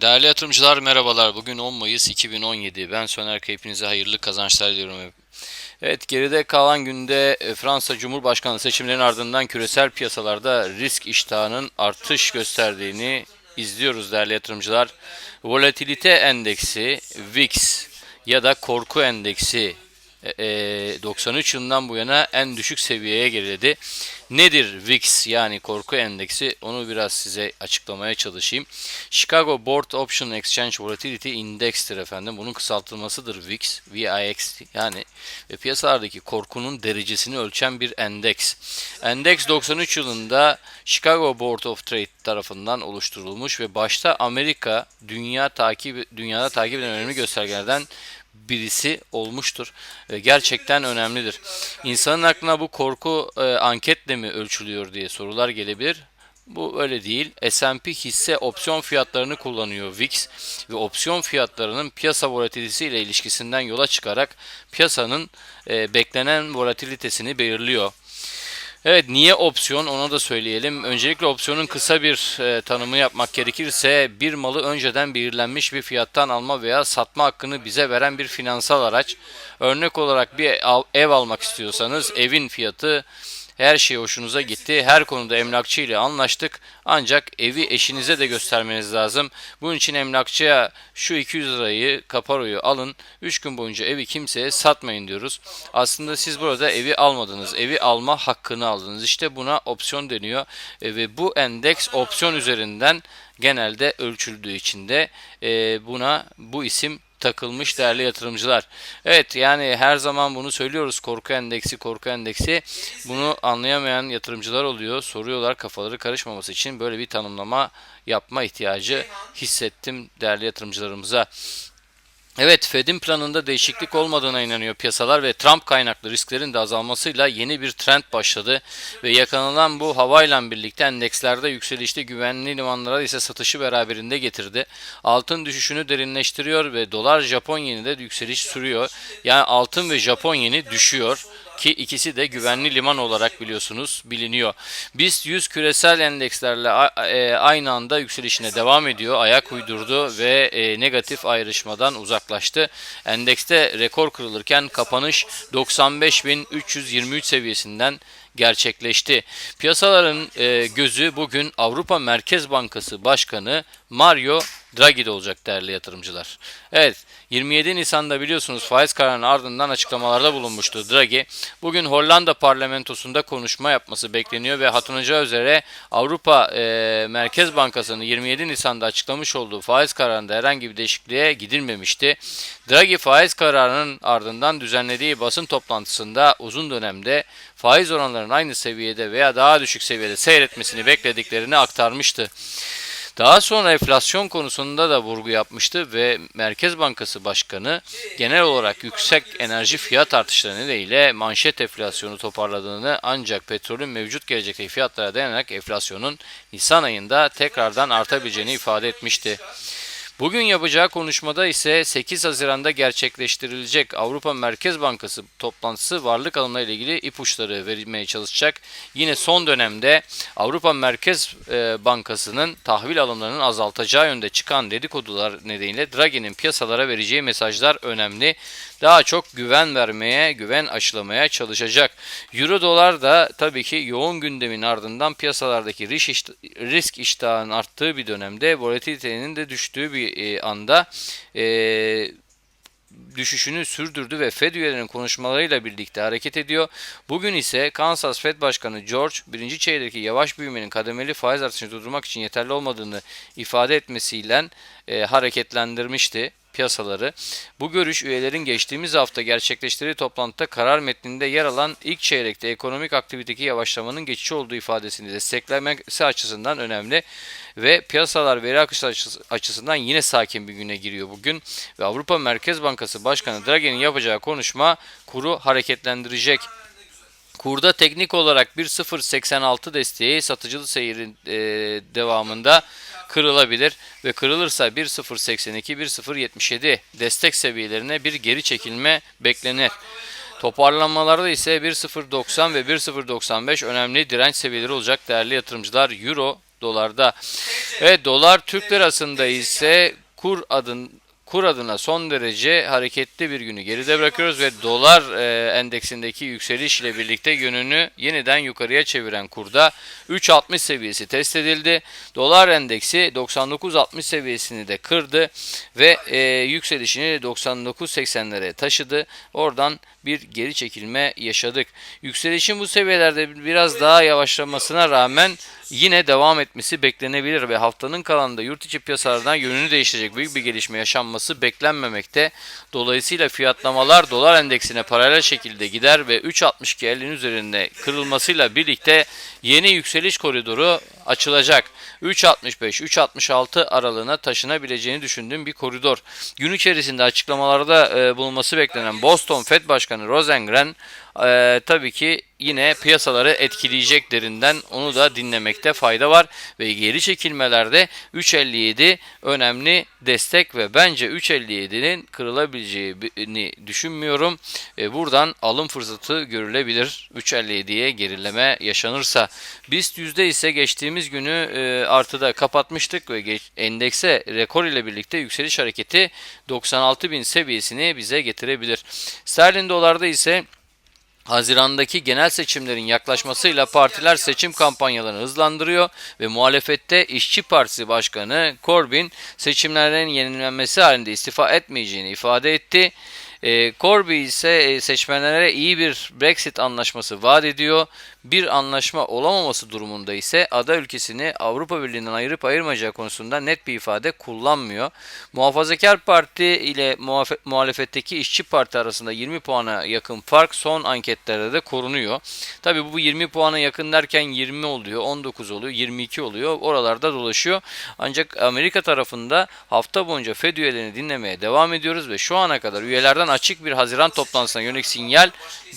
Değerli yatırımcılar merhabalar. Bugün 10 Mayıs 2017. Ben Soner Hepinize hayırlı kazançlar diliyorum. Evet geride kalan günde e, Fransa Cumhurbaşkanlığı seçimlerinin ardından küresel piyasalarda risk iştahının artış gösterdiğini izliyoruz değerli yatırımcılar. Volatilite endeksi VIX ya da korku endeksi e, 93 yılından bu yana en düşük seviyeye geriledi. Nedir VIX yani korku endeksi? Onu biraz size açıklamaya çalışayım. Chicago Board Option Exchange Volatility Index'tir efendim. Bunun kısaltılmasıdır VIX, VIX yani ve piyasalardaki korkunun derecesini ölçen bir endeks. Endeks 93 yılında Chicago Board of Trade tarafından oluşturulmuş ve başta Amerika dünya takip dünyada takip eden önemli göstergelerden birisi olmuştur. E, gerçekten önemlidir. İnsanın aklına bu korku e, anketle mi ölçülüyor diye sorular gelebilir. Bu öyle değil. S&P hisse opsiyon fiyatlarını kullanıyor VIX ve opsiyon fiyatlarının piyasa volatilitesi ile ilişkisinden yola çıkarak piyasanın e, beklenen volatilitesini belirliyor. Evet niye opsiyon onu da söyleyelim. Öncelikle opsiyonun kısa bir e, tanımı yapmak gerekirse bir malı önceden belirlenmiş bir fiyattan alma veya satma hakkını bize veren bir finansal araç. Örnek olarak bir ev almak istiyorsanız evin fiyatı her şey hoşunuza gitti. Her konuda emlakçı ile anlaştık. Ancak evi eşinize de göstermeniz lazım. Bunun için emlakçıya şu 200 lirayı kaparoyu alın. 3 gün boyunca evi kimseye satmayın diyoruz. Aslında siz burada evi almadınız. Evi alma hakkını aldınız. İşte buna opsiyon deniyor. E, ve bu endeks opsiyon üzerinden genelde ölçüldüğü için de e, buna bu isim takılmış değerli yatırımcılar. Evet yani her zaman bunu söylüyoruz korku endeksi korku endeksi bunu anlayamayan yatırımcılar oluyor soruyorlar kafaları karışmaması için böyle bir tanımlama yapma ihtiyacı hissettim değerli yatırımcılarımıza. Evet, Fed'in planında değişiklik olmadığına inanıyor piyasalar ve Trump kaynaklı risklerin de azalmasıyla yeni bir trend başladı ve yakalanılan bu havayla birlikte endekslerde yükselişte güvenli limanlara ise satışı beraberinde getirdi. Altın düşüşünü derinleştiriyor ve dolar Japon yeni de yükseliş sürüyor. Yani altın ve Japon yeni düşüyor ki ikisi de güvenli liman olarak biliyorsunuz biliniyor. BIST 100 küresel endekslerle e, aynı anda yükselişine devam ediyor. Ayak uydurdu ve e, negatif ayrışmadan uzaklaştı. Endekste rekor kırılırken kapanış 95.323 seviyesinden gerçekleşti. Piyasaların e, gözü bugün Avrupa Merkez Bankası Başkanı Mario Draghi'de olacak değerli yatırımcılar. Evet 27 Nisan'da biliyorsunuz faiz kararının ardından açıklamalarda bulunmuştu Draghi. Bugün Hollanda parlamentosunda konuşma yapması bekleniyor ve hatırlanacağı üzere Avrupa e, Merkez Bankası'nın 27 Nisan'da açıklamış olduğu faiz kararında herhangi bir değişikliğe gidilmemişti. Draghi faiz kararının ardından düzenlediği basın toplantısında uzun dönemde faiz oranlarının aynı seviyede veya daha düşük seviyede seyretmesini beklediklerini aktarmıştı. Daha sonra enflasyon konusunda da vurgu yapmıştı ve Merkez Bankası Başkanı genel olarak yüksek enerji fiyat artışları nedeniyle manşet enflasyonu toparladığını ancak petrolün mevcut gelecekteki fiyatlara dayanarak enflasyonun Nisan ayında tekrardan artabileceğini ifade etmişti. Bugün yapacağı konuşmada ise 8 Haziran'da gerçekleştirilecek Avrupa Merkez Bankası toplantısı varlık ile ilgili ipuçları vermeye çalışacak. Yine son dönemde Avrupa Merkez e, Bankası'nın tahvil alımlarının azaltacağı yönde çıkan dedikodular nedeniyle Draghi'nin piyasalara vereceği mesajlar önemli. Daha çok güven vermeye, güven aşılamaya çalışacak. Euro dolar da tabii ki yoğun gündemin ardından piyasalardaki risk iştahının arttığı bir dönemde volatilitenin de düştüğü bir e, anda e, düşüşünü sürdürdü ve Fed üyelerinin konuşmalarıyla birlikte hareket ediyor. Bugün ise Kansas Fed Başkanı George birinci çeyrekteki yavaş büyümenin kademeli faiz artışını durdurmak için yeterli olmadığını ifade etmesiyle e, hareketlendirmişti piyasaları. Bu görüş üyelerin geçtiğimiz hafta gerçekleştirdiği toplantıda karar metninde yer alan ilk çeyrekte ekonomik aktiviteki yavaşlamanın geçici olduğu ifadesini desteklemesi açısından önemli ve piyasalar veri akışı açısından yine sakin bir güne giriyor bugün ve Avrupa Merkez Bankası Başkanı Draghi'nin yapacağı konuşma kuru hareketlendirecek. Kurda teknik olarak 1.086 desteği satıcılı seyirin e, devamında kırılabilir ve kırılırsa 1.082 1.077 destek seviyelerine bir geri çekilme beklenir. Toparlanmalarda ise 1.090 ve 1.095 önemli direnç seviyeleri olacak değerli yatırımcılar. Euro dolarda. Evet dolar Türk lirasında ise kur adın kur adına son derece hareketli bir günü geride bırakıyoruz ve dolar e, endeksindeki yükseliş ile birlikte yönünü yeniden yukarıya çeviren kurda 3.60 seviyesi test edildi. Dolar endeksi 99.60 seviyesini de kırdı ve e, yükselişini 99.80'lere taşıdı. Oradan bir geri çekilme yaşadık. Yükselişin bu seviyelerde biraz daha yavaşlamasına rağmen yine devam etmesi beklenebilir ve haftanın kalanında yurt içi piyasalardan yönünü değiştirecek büyük bir gelişme yaşanması beklenmemekte. Dolayısıyla fiyatlamalar dolar endeksine paralel şekilde gider ve 3.62.50'nin üzerinde kırılmasıyla birlikte yeni yükseliş koridoru açılacak. 3.65-3.66 aralığına taşınabileceğini düşündüğüm bir koridor. Gün içerisinde açıklamalarda e, bulunması beklenen Boston Fed Başkanı Rosengren e, tabii ki yine piyasaları etkileyecek derinden onu da dinlemekte fayda var ve geri çekilmelerde 3.57 önemli destek ve bence 3.57'nin kırılabileceğini düşünmüyorum. E, buradan alım fırsatı görülebilir. 3.57'ye gerileme yaşanırsa. BIST yüzde ise geçtiğimiz günü e, artıda kapatmıştık ve geç, endekse rekor ile birlikte yükseliş hareketi 96.000 seviyesini bize getirebilir. Sterlin dolarda ise Hazirandaki genel seçimlerin yaklaşmasıyla partiler seçim kampanyalarını hızlandırıyor ve muhalefette İşçi Partisi Başkanı Corbyn seçimlerin yenilenmesi halinde istifa etmeyeceğini ifade etti. Corby ise e, seçmenlere iyi bir Brexit anlaşması vaat ediyor. Bir anlaşma olamaması durumunda ise ada ülkesini Avrupa Birliği'nden ayırıp ayırmayacağı konusunda net bir ifade kullanmıyor. Muhafazakar Parti ile muhalefetteki İşçi Parti arasında 20 puana yakın fark son anketlerde de korunuyor. Tabi bu 20 puana yakın derken 20 oluyor, 19 oluyor, 22 oluyor. Oralarda dolaşıyor. Ancak Amerika tarafında hafta boyunca Fed üyelerini dinlemeye devam ediyoruz ve şu ana kadar üyelerden açık bir Haziran toplantısına yönelik sinyal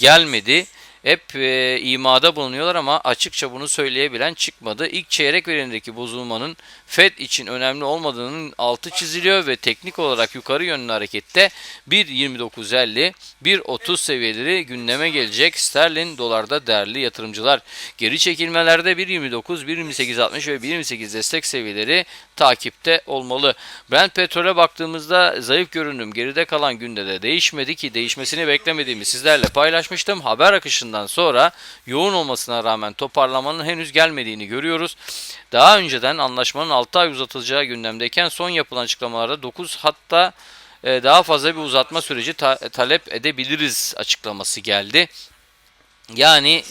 gelmedi hep e, imada bulunuyorlar ama açıkça bunu söyleyebilen çıkmadı. İlk çeyrek verimindeki bozulmanın FED için önemli olmadığının altı çiziliyor ve teknik olarak yukarı yönlü harekette 1.29.50, 1.30 seviyeleri gündeme gelecek. Sterlin dolarda değerli yatırımcılar. Geri çekilmelerde 1.29, 1.28.60 ve 1.28 destek seviyeleri takipte olmalı. Brent petrole baktığımızda zayıf görünüm geride kalan günde de değişmedi ki değişmesini beklemediğimi sizlerle paylaşmıştım. Haber akışından sonra yoğun olmasına rağmen toparlamanın henüz gelmediğini görüyoruz. Daha önceden anlaşmanın 6 ay uzatılacağı gündemdeyken son yapılan açıklamalarda 9 hatta e, daha fazla bir uzatma süreci ta talep edebiliriz açıklaması geldi. Yani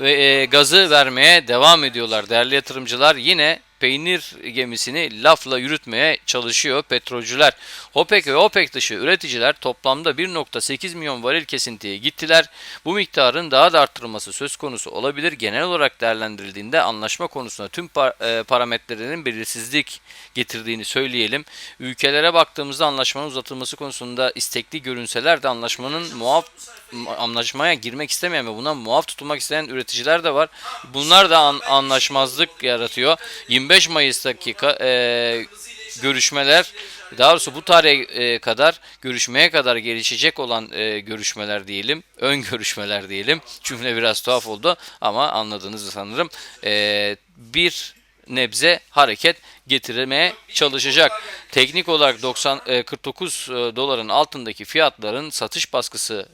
e, gazı vermeye devam ediyorlar değerli yatırımcılar. Yine peynir gemisini lafla yürütmeye çalışıyor petrolcüler. OPEC ve OPEC dışı üreticiler toplamda 1.8 milyon varil kesintiye gittiler. Bu miktarın daha da arttırılması söz konusu olabilir. Genel olarak değerlendirildiğinde anlaşma konusunda tüm par e, parametrelerinin belirsizlik getirdiğini söyleyelim. Ülkelere baktığımızda anlaşmanın uzatılması konusunda istekli görünseler de anlaşmanın muaf anlaşmaya girmek istemeyen ve buna muaf tutulmak isteyen üreticiler de var. Bunlar da an anlaşmazlık yaratıyor. 25 Mayıs'taki e, görüşmeler daha doğrusu bu tarihe e, kadar görüşmeye kadar gelişecek olan e, görüşmeler diyelim. Ön görüşmeler diyelim. Cümle biraz tuhaf oldu ama anladığınızı sanırım. E, bir nebze hareket getirmeye çalışacak. Teknik olarak 90 49 doların altındaki fiyatların satış baskısı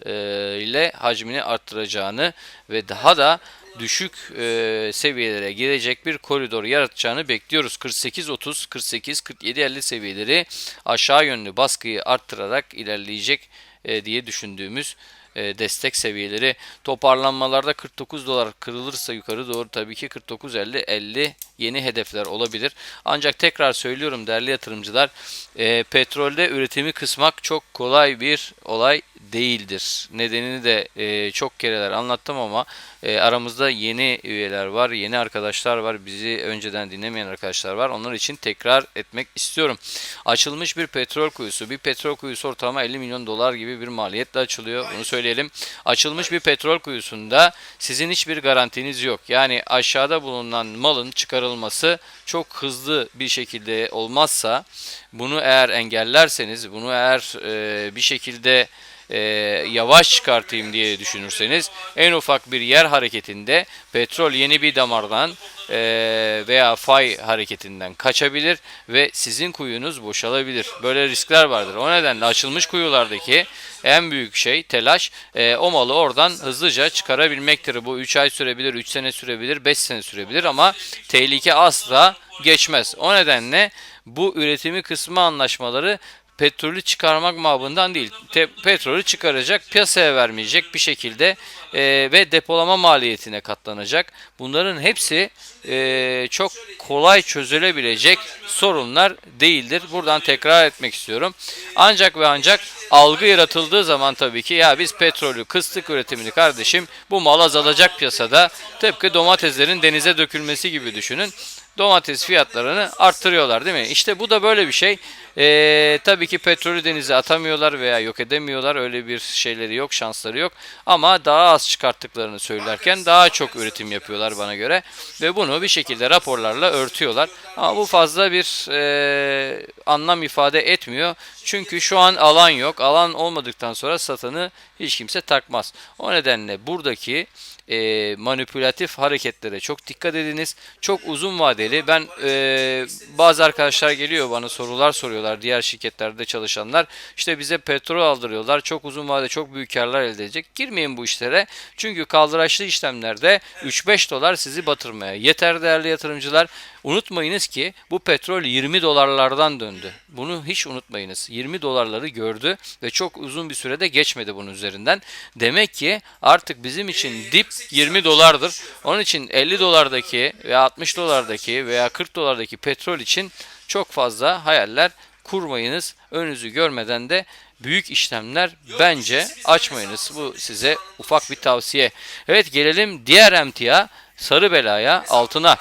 ile hacmini arttıracağını ve daha da düşük e, seviyelere gelecek bir koridor yaratacağını bekliyoruz. 48-30, 48-47-50 seviyeleri aşağı yönlü baskıyı arttırarak ilerleyecek e, diye düşündüğümüz e, destek seviyeleri. Toparlanmalarda 49 dolar kırılırsa yukarı doğru tabii ki 49-50 50 yeni hedefler olabilir. Ancak tekrar söylüyorum değerli yatırımcılar e, petrolde üretimi kısmak çok kolay bir olay değildir. Nedenini de e, çok kereler anlattım ama e, aramızda yeni üyeler var, yeni arkadaşlar var, bizi önceden dinlemeyen arkadaşlar var. Onlar için tekrar etmek istiyorum. Açılmış bir petrol kuyusu. Bir petrol kuyusu ortalama 50 milyon dolar gibi bir maliyetle açılıyor. Bunu söyleyelim. Açılmış bir petrol kuyusunda sizin hiçbir garantiniz yok. Yani aşağıda bulunan malın çıkarılması çok hızlı bir şekilde olmazsa bunu eğer engellerseniz, bunu eğer e, bir şekilde e, yavaş çıkartayım diye düşünürseniz en ufak bir yer hareketinde petrol yeni bir damardan e, veya fay hareketinden kaçabilir ve sizin kuyunuz boşalabilir. Böyle riskler vardır. O nedenle açılmış kuyulardaki en büyük şey telaş e, o malı oradan hızlıca çıkarabilmektir. Bu 3 ay sürebilir, 3 sene sürebilir, 5 sene sürebilir ama tehlike asla geçmez. O nedenle bu üretimi kısmı anlaşmaları petrolü çıkarmak mabından değil. Te- petrolü çıkaracak, piyasaya vermeyecek bir şekilde e, ve depolama maliyetine katlanacak. Bunların hepsi e, çok kolay çözülebilecek sorunlar değildir. Buradan tekrar etmek istiyorum. Ancak ve ancak algı yaratıldığı zaman tabii ki ya biz petrolü kıstık üretimini kardeşim bu mal azalacak piyasada tıpkı domateslerin denize dökülmesi gibi düşünün domates fiyatlarını arttırıyorlar değil mi? İşte bu da böyle bir şey. Ee, tabii ki petrolü denize atamıyorlar veya yok edemiyorlar. Öyle bir şeyleri yok, şansları yok. Ama daha az çıkarttıklarını söylerken daha çok üretim yapıyorlar bana göre. Ve bunu bir şekilde raporlarla örtüyorlar. Ama bu fazla bir e, anlam ifade etmiyor. Çünkü şu an alan yok. Alan olmadıktan sonra satanı hiç kimse takmaz. O nedenle buradaki e, manipülatif hareketlere çok dikkat ediniz. Çok uzun vadeli. Ben e, bazı arkadaşlar geliyor bana sorular soruyorlar diğer şirketlerde çalışanlar. İşte bize petrol aldırıyorlar. Çok uzun vadede çok büyük karlar elde edecek. Girmeyin bu işlere. Çünkü kaldıraçlı işlemlerde 3-5 dolar sizi batırmaya yeter değerli yatırımcılar. Unutmayınız ki bu petrol 20 dolarlardan döndü. Bunu hiç unutmayınız. 20 dolarları gördü ve çok uzun bir sürede geçmedi bunun üzerinden. Demek ki artık bizim için dip 20 dolardır. Onun için 50 dolardaki veya 60 dolardaki veya 40 dolardaki petrol için çok fazla hayaller kurmayınız. Önünüzü görmeden de büyük işlemler bence açmayınız. Bu size ufak bir tavsiye. Evet gelelim diğer emtia sarı belaya altına.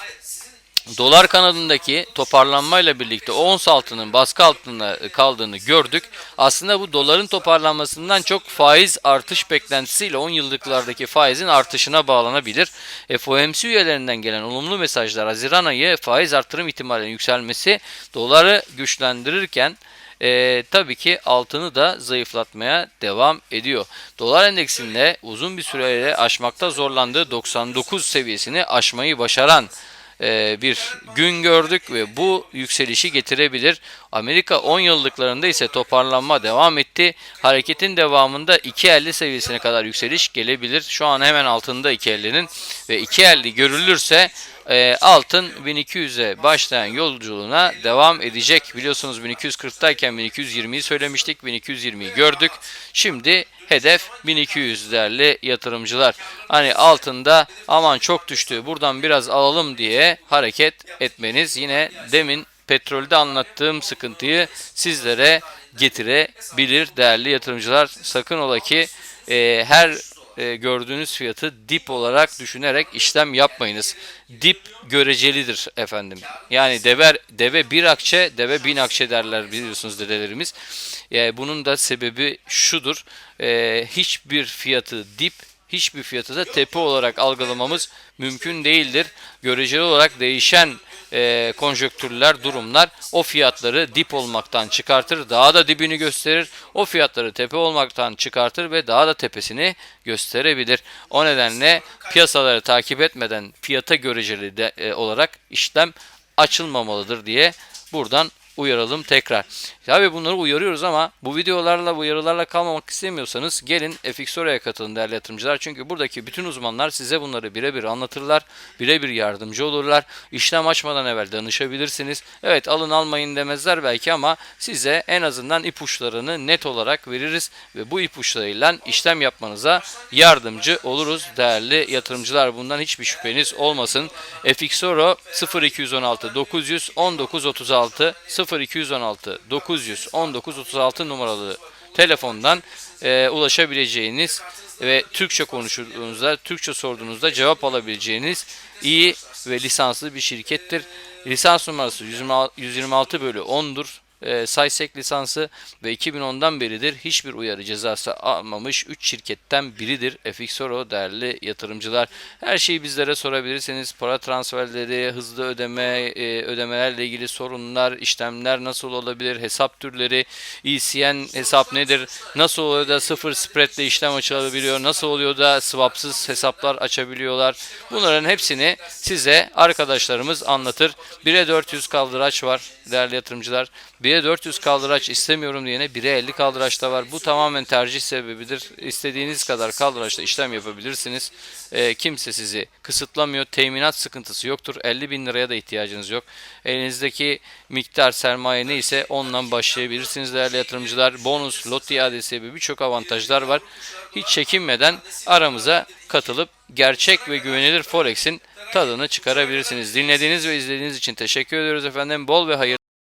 Dolar kanadındaki toparlanmayla birlikte ons altının baskı altında kaldığını gördük. Aslında bu doların toparlanmasından çok faiz artış beklentisiyle 10 yıllıklardaki faizin artışına bağlanabilir. FOMC üyelerinden gelen olumlu mesajlar Haziran ayı faiz artırım ihtimalinin yükselmesi doları güçlendirirken e, tabii ki altını da zayıflatmaya devam ediyor. Dolar endeksinde uzun bir süreyle aşmakta zorlandığı 99 seviyesini aşmayı başaran bir gün gördük ve bu yükselişi getirebilir. Amerika 10 yıllıklarında ise toparlanma devam etti. Hareketin devamında 2.50 seviyesine kadar yükseliş gelebilir. Şu an hemen altında 2.50'nin ve 2.50 görülürse e, altın 1200'e başlayan yolculuğuna devam edecek. Biliyorsunuz 1240'tayken 1220'yi söylemiştik. 1220'yi gördük. Şimdi hedef 1200 değerli yatırımcılar. Hani altında aman çok düştü buradan biraz alalım diye hareket etmeniz yine demin petrolde anlattığım sıkıntıyı sizlere getirebilir değerli yatırımcılar. Sakın ola ki e, her e, gördüğünüz fiyatı dip olarak düşünerek işlem yapmayınız. Dip görecelidir efendim. Yani deve, deve bir akçe, deve bin akçe derler biliyorsunuz dedelerimiz. Yani bunun da sebebi şudur. E, hiçbir fiyatı dip hiçbir fiyatı da tepe olarak algılamamız mümkün değildir. Göreceli olarak değişen e, konjöktürler, durumlar o fiyatları dip olmaktan çıkartır, daha da dibini gösterir. O fiyatları tepe olmaktan çıkartır ve daha da tepesini gösterebilir. O nedenle piyasaları takip etmeden fiyata göreceli de, e, olarak işlem açılmamalıdır diye buradan uyaralım tekrar. Tabi bunları uyarıyoruz ama bu videolarla uyarılarla kalmamak istemiyorsanız gelin FXORA'ya katılın değerli yatırımcılar. Çünkü buradaki bütün uzmanlar size bunları birebir anlatırlar. Birebir yardımcı olurlar. İşlem açmadan evvel danışabilirsiniz. Evet alın almayın demezler belki ama size en azından ipuçlarını net olarak veririz. Ve bu ipuçlarıyla işlem yapmanıza yardımcı oluruz değerli yatırımcılar. Bundan hiçbir şüpheniz olmasın. FXORO 0216 919 36 0216 919 36 numaralı telefondan e, ulaşabileceğiniz ve Türkçe konuştuğunuzda, Türkçe sorduğunuzda cevap alabileceğiniz iyi ve lisanslı bir şirkettir. Lisans numarası 126 bölü 10'dur. E, Saysek lisansı ve 2010'dan beridir hiçbir uyarı cezası almamış 3 şirketten biridir FXORO değerli yatırımcılar. Her şeyi bizlere sorabilirsiniz. Para transferleri, hızlı ödeme, e, ödemelerle ilgili sorunlar, işlemler nasıl olabilir, hesap türleri, ECN hesap nedir, nasıl oluyor da sıfır spread ile işlem açılabiliyor, nasıl oluyor da swapsız hesaplar açabiliyorlar. Bunların hepsini size arkadaşlarımız anlatır. 1'e 400 kaldıraç var değerli yatırımcılar. 1'e 400 kaldıraç istemiyorum diyene 1'e 50 kaldıraç da var. Bu tamamen tercih sebebidir. İstediğiniz kadar kaldıraçla işlem yapabilirsiniz. Ee, kimse sizi kısıtlamıyor. Teminat sıkıntısı yoktur. 50 bin liraya da ihtiyacınız yok. Elinizdeki miktar sermaye neyse ondan başlayabilirsiniz değerli yatırımcılar. Bonus, lot iadesi gibi birçok avantajlar var. Hiç çekinmeden aramıza katılıp gerçek ve güvenilir Forex'in tadını çıkarabilirsiniz. Dinlediğiniz ve izlediğiniz için teşekkür ediyoruz efendim. Bol ve hayırlı